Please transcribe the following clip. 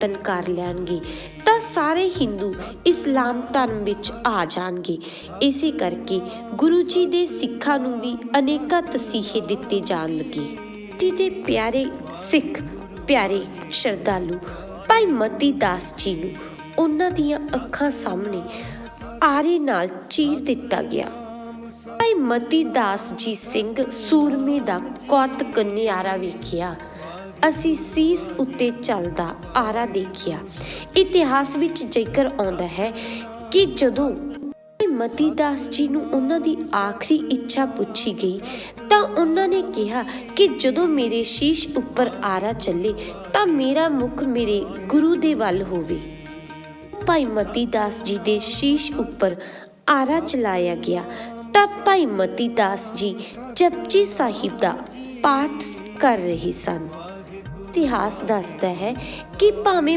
ਤਨ ਕਰ ਲੈਣਗੇ, ਤਾਂ ਸਾਰੇ ਹਿੰਦੂ ਇਸਲਾਮ ਧਰਮ ਵਿੱਚ ਆ ਜਾਣਗੇ। ਇਸੇ ਕਰਕੇ ਗੁਰੂ ਜੀ ਦੇ ਸਿੱਖਾਂ ਨੂੰ ਵੀ ਅਨੇਕਾਂ ਤਸੀਹੇ ਦਿੱਤੇ ਜਾਣ ਲੱਗੇ ਜੀ ਦੇ ਪਿਆਰੇ ਸਿੱਖ, ਪਿਆਰੇ ਸ਼ਰਧਾਲੂ, ਭਾਈ ਮਤੀ ਦਾਸ ਜੀ ਨੂੰ ਉਹਨਾਂ ਦੀਆਂ ਅੱਖਾਂ ਸਾਹਮਣੇ ਆਰੇ ਨਾਲ ਚੀਰ ਦਿੱਤਾ ਗਿਆ। ਭਾਈ ਮਤੀ ਦਾਸ ਜੀ ਸਿੰਘ ਸੂਰਮੇ ਦਾ ਕੌਤਕ ਨਿਆਰਾ ਵੇਖਿਆ। ਅਸੀਂ ਸੀਸ ਉੱਤੇ ਚੱਲਦਾ ਆਰਾ ਦੇਖਿਆ। ਇਤਿਹਾਸ ਵਿੱਚ ਜ਼ਿਕਰ ਆਉਂਦਾ ਹੈ ਕਿ ਜਦੋਂ ਭਾਈ ਮਤੀ ਦਾਸ ਜੀ ਨੂੰ ਉਹਨਾਂ ਦੀ ਆਖਰੀ ਇੱਛਾ ਪੁੱਛੀ ਗਈ, ਤਾਂ ਉਹਨਾਂ ਨੇ ਕਿਹਾ ਕਿ ਜਦੋਂ ਮੇਰੇ ਸ਼ੀਸ਼ ਉੱਪਰ ਆਰਾ ਚੱਲੇ, ਤਾਂ ਮੇਰਾ ਮੁਖ ਮੇਰੇ ਗੁਰੂ ਦੇ ਵੱਲ ਹੋਵੇ। ਭਾਈ ਮਤੀ ਦਾਸ ਜੀ ਦੇ ਸ਼ੀਸ਼ ਉੱਪਰ ਆਰਾ ਚਲਾਇਆ ਗਿਆ, ਤਾਂ ਭਾਈ ਮਤੀ ਦਾਸ ਜੀ ਜਪਜੀ ਸਾਹਿਬ ਦਾ ਪਾਠ ਕਰ ਰਹੇ ਸਨ। ਇਤਿਹਾਸ ਦੱਸਦਾ ਹੈ ਕਿ ਭਾਵੇਂ